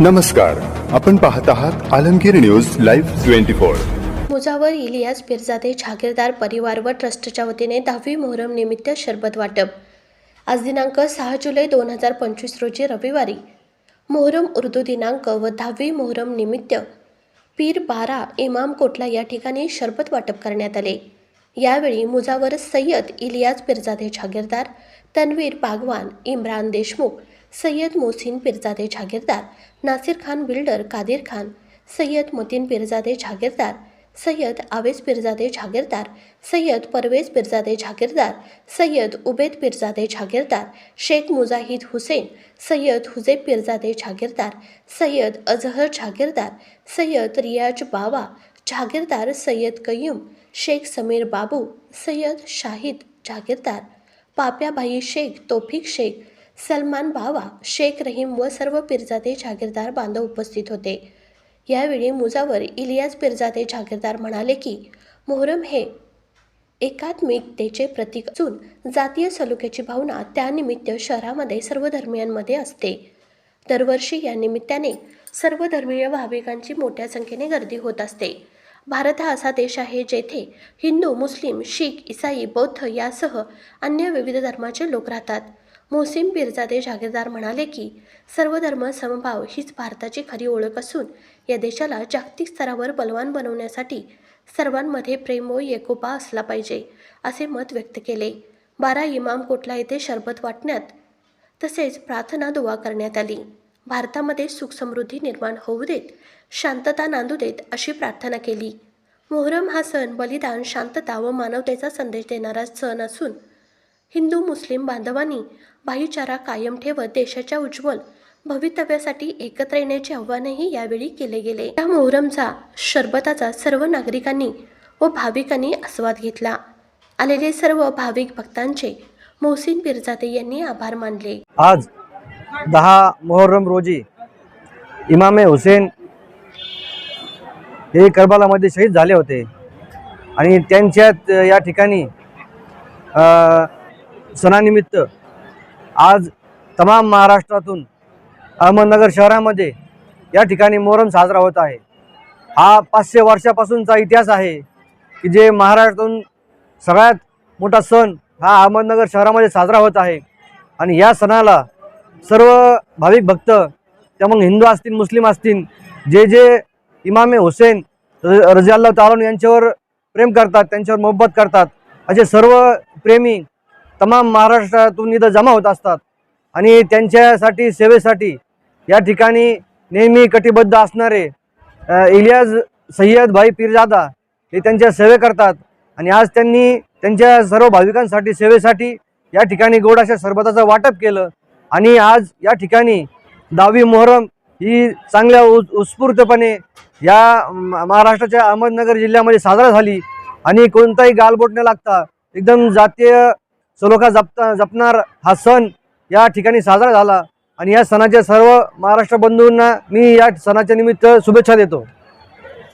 नमस्कार आपण पाहत आहात Alamgir news live twenty four. Mujawar Ilyas Pirjade Jagirdar परिवार व ट्रस्टच्या वतीने दहावी मोहरम निमित्त शरबत वाटप. आज दिनांक सहा जुलै दोन हजार पंचवीस रोजी रविवारी. मोहरम उर्दू दिनांक व दहावी मोहरम निमित्त पीर बारा इमाम कोटला या ठिकाणी शरबत वाटप करण्यात आले. यावेळी मुजावर सय्यद इलियास पिरजादे जागीरदार तन्वीर बागवान इम्रान देशमुख सय्यद मोहसिन पिरजादे जागीरदार नासिर खान बिल्डर कादिर खान सय्यद मतीन पिरजादे जागीरदार सय्यद आवेज पिरजादे जागीरदार सय्यद परवेज पिरजादे जागीरदार सय्यद उबेद पिरजादे जागीरदार शेख मुजाहिद हुसेन सय्यद हुजेब पिरजादे जागीरदार सय्यद अजहर जागीरदार सय्यद रियाज बावा जागीरदार सय्यद कय्यूम शेख समीर बाबू सय्यद शाहिद जागीरदार पाप्याबाई शेख तोफिक शेख सलमान बावा शेख रहीम व सर्व पिरजादे जागीरदार बांधव उपस्थित होते. यावेळी मुजावर इलियास पिरजादे जागीरदार म्हणाले की मोहरम हे एकात्मिकतेचे प्रतीक असून जातीय सलोख्याची भावना त्यानिमित्त शहरामध्ये सर्व धर्मियांमध्ये असते. दरवर्षी या निमित्ताने सर्व धर्मीय भाविकांची मोठ्या संख्येने गर्दी होत असते. भारत हा असा देश आहे जेथे हिंदू मुस्लिम शीख इसाई बौद्ध यासह अन्य विविध धर्माचे लोक राहतात. मोहसिन पिरजादे जागीरदार म्हणाले की सर्व धर्म समभाव हीच भारताची खरी ओळख असून या देशाला जागतिक स्तरावर बलवान बनवण्यासाठी सर्वांमध्ये प्रेम व एकोपा असला पाहिजे असे मत व्यक्त केले. बारा इमाम कोटला येथे शरबत वाटण्यात तसेच प्रार्थना दुवा करण्यात आली. भारतामध्ये सुखसमृद्धी निर्माण होऊ देत शांतता नांदू देत अशी प्रार्थना केली. मोहरम हा सण बलिदान शांतता व मानवतेचा संदेश देणारा सण असून हिंदू मुस्लिम बांधवांनी भाईचारा कायम ठेवत देशाच्या उज्ज्वल भवितव्यासाठी एकत्र येण्याचे आव्हानही यावेळी केले गेले. या मोहरमचा शरबताचा सर्व नागरिकांनी व भाविकांनी आस्वाद घेतला. आलेले सर्व भाविक भक्तांचे मोहसिन पिरजादे यांनी आभार मानले. आज दहा मोहर्रम रोजी इमामे हुसेन हे करबालामध्ये शहीद झाले होते. आणि त्यांच्यात या ठिकाणी सणानिमित्त आज तमाम महाराष्ट्रातून अहमदनगर शहरामध्ये या ठिकाणी मोहरम साजरा होत आहे. हा पाचशे वर्षापासूनचा इतिहास आहे की जे महाराष्ट्रातून सगळ्यात मोठा सण हा अहमदनगर शहरामध्ये साजरा होत आहे. आणि या सणाला सर्व भाविक भक्त त्या मग हिंदू असतील मुस्लिम असतील जे जे इमामे हुसेन रजियाल्ला अल्लाह तालन यांच्यावर प्रेम करतात त्यांच्यावर मोहब्बत करतात असे सर्व प्रेमी तमाम महाराष्ट्रातून इथं जमा होत असतात. आणि त्यांच्यासाठी सेवेसाठी या ठिकाणी नेहमी कटिबद्ध असणारे इलियाज सय्यदभाई सय्यद भाई पीरजादा हे त्यांच्या सेवे करतात. आणि आज त्यांनी त्यांच्या सर्व भाविकांसाठी सेवेसाठी या ठिकाणी गोडाशा सरबताचं वाटप केलं. आणि आज या ठिकाणी दहावी मोहरम ही चांगल्या उ उत्स्फूर्तपणे या महाराष्ट्राच्या अहमदनगर जिल्ह्यामध्ये साजरा झाली. आणि कोणताही गालबोट न लागता एकदम जातीय सलोखा जपता जपणार हा सण या ठिकाणी साजरा झाला. आणि या सणाच्या सर्व महाराष्ट्र बंधूंना मी या सणाच्या निमित्त शुभेच्छा देतो.